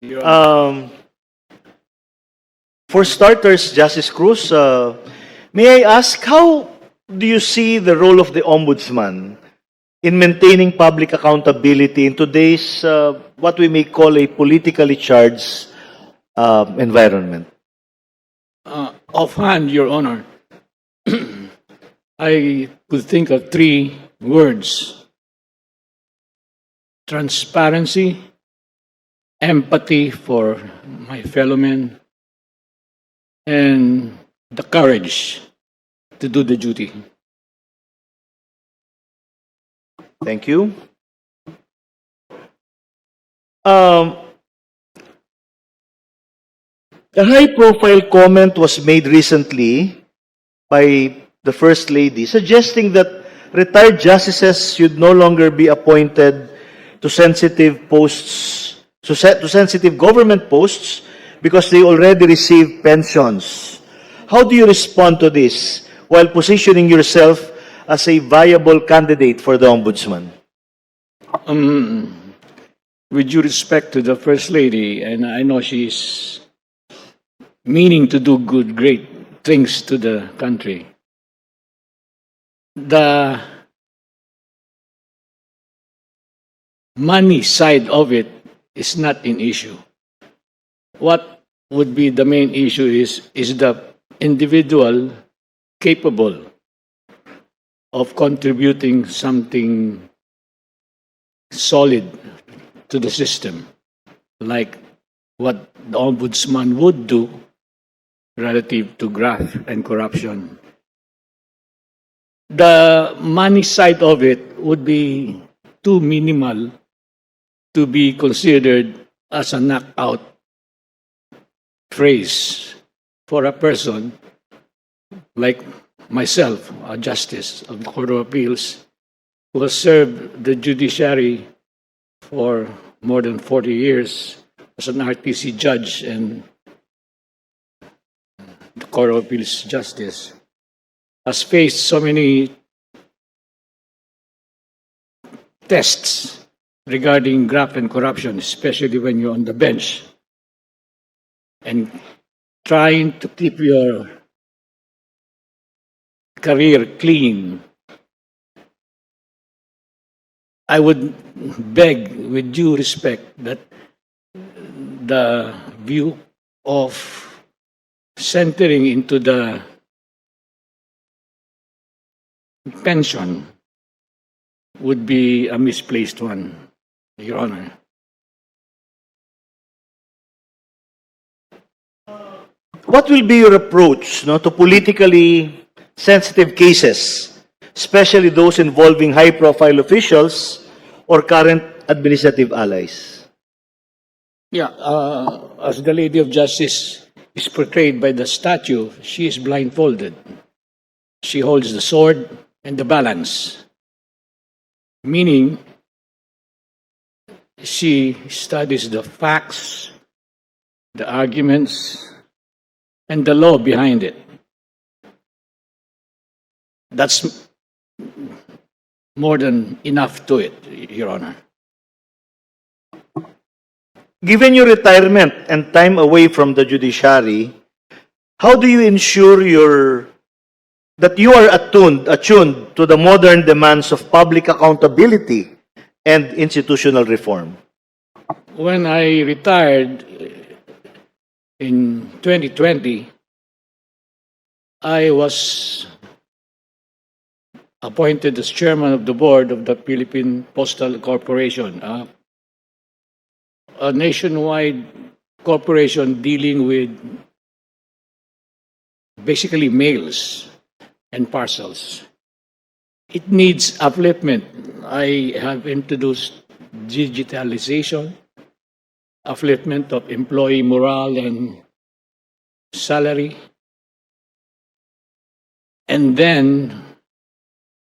Um, for starters, Justice Cruz, uh, may I ask how do you see the role of the ombudsman in maintaining public accountability in today's uh, what we may call a politically charged um, environment? Uh, offhand, Your Honor, I could think of three words transparency, empathy for my fellow men, and the courage to do the duty. Thank you. Um, a high-profile comment was made recently by the First Lady suggesting that retired justices should no longer be appointed to sensitive posts, to, to sensitive government posts because they already receive pensions. How do you respond to this while positioning yourself as a viable candidate for the ombudsman? Um, with due respect to the First Lady, and I know she's meaning to do good, great things to the country. The money side of it is not an issue. What would be the main issue is, is the individual capable of contributing something solid to the system, like what the ombudsman would do relative to graft and corruption. The money side of it would be too minimal to be considered as a knockout phrase for a person like myself, a justice of the Court of Appeals, who has served the judiciary for more than 40 years as an RTC judge and the Court of Appeals justice, has faced so many tests regarding graft and corruption, especially when you're on the bench and trying to keep your career clean I would beg, with due respect, that the view of centering into the pension would be a misplaced one, Your Honor. What will be your approach no, to politically sensitive cases, especially those involving high-profile officials or current administrative allies? Yeah, uh, as the Lady of Justice is portrayed by the statue, she is blindfolded. She holds the sword and the balance, meaning she studies the facts, the arguments, and the law behind it. That's more than enough to it, Your Honor. Given your retirement and time away from the judiciary, how do you ensure your that you are attuned, attuned to the modern demands of public accountability and institutional reform? When I retired uh, in 2020, I was appointed as chairman of the board of the Philippine Postal Corporation, a nationwide corporation dealing with basically mails and parcels. It needs upliftment. I have introduced digitalization, upliftment of employee morale and salary. And then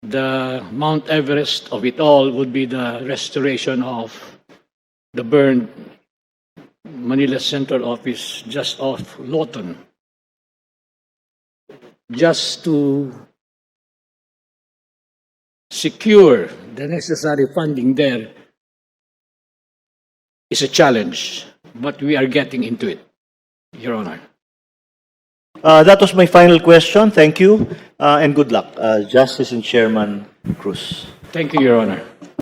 the Mount Everest of it all would be the restoration of the burned Manila Central Office just off Lawton. Just to secure the necessary funding there is a challenge. but we are getting into it, Your Honor. Uh, that was my final question. Thank you, uh, and good luck, uh, Justice and Chairman Cruz. Thank you, Your Honor.